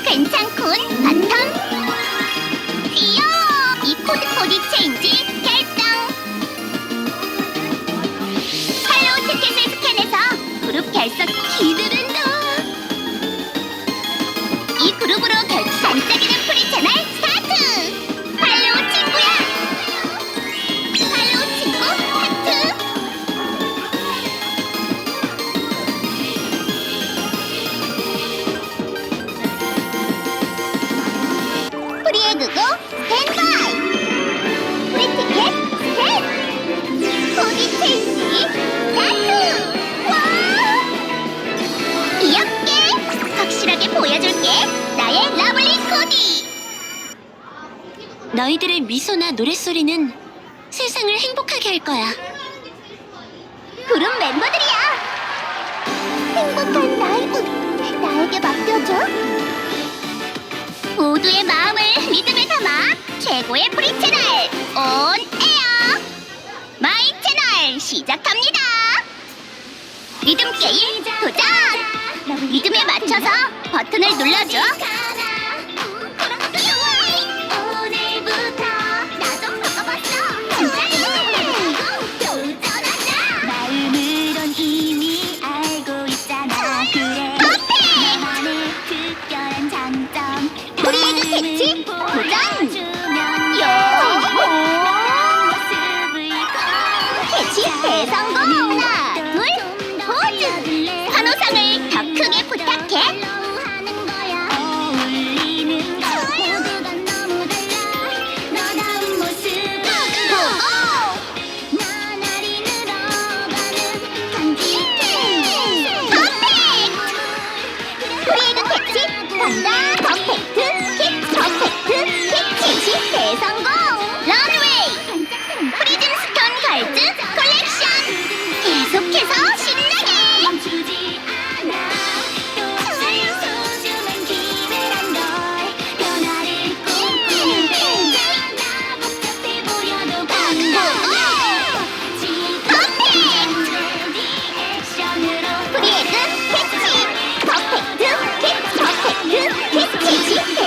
괜찮군 바텀? 이어 이 코드 코디 체인지 결정! 할로우 티켓을 스캔해서 그룹 결석 기대된다! 이 그룹으로 결 반짝이는 프리의 그거 스탠바이! 프리티켓? 스탠! 코디 체인지 스타트 와 귀엽게 확실하게 보여줄게. 나의 러블리 코디! 너희들의 미소나 노랫소리는 세상을 행복하게 할 거야. 그룹 멤버들이야! 행복한 라이브 나에게 맡겨줘 최고의 프리 채널. 온 에어. 마이 채널 시작합니다. 리듬 게임 도전! 리듬에 맞춰서 버튼을 눌러줘 Easy.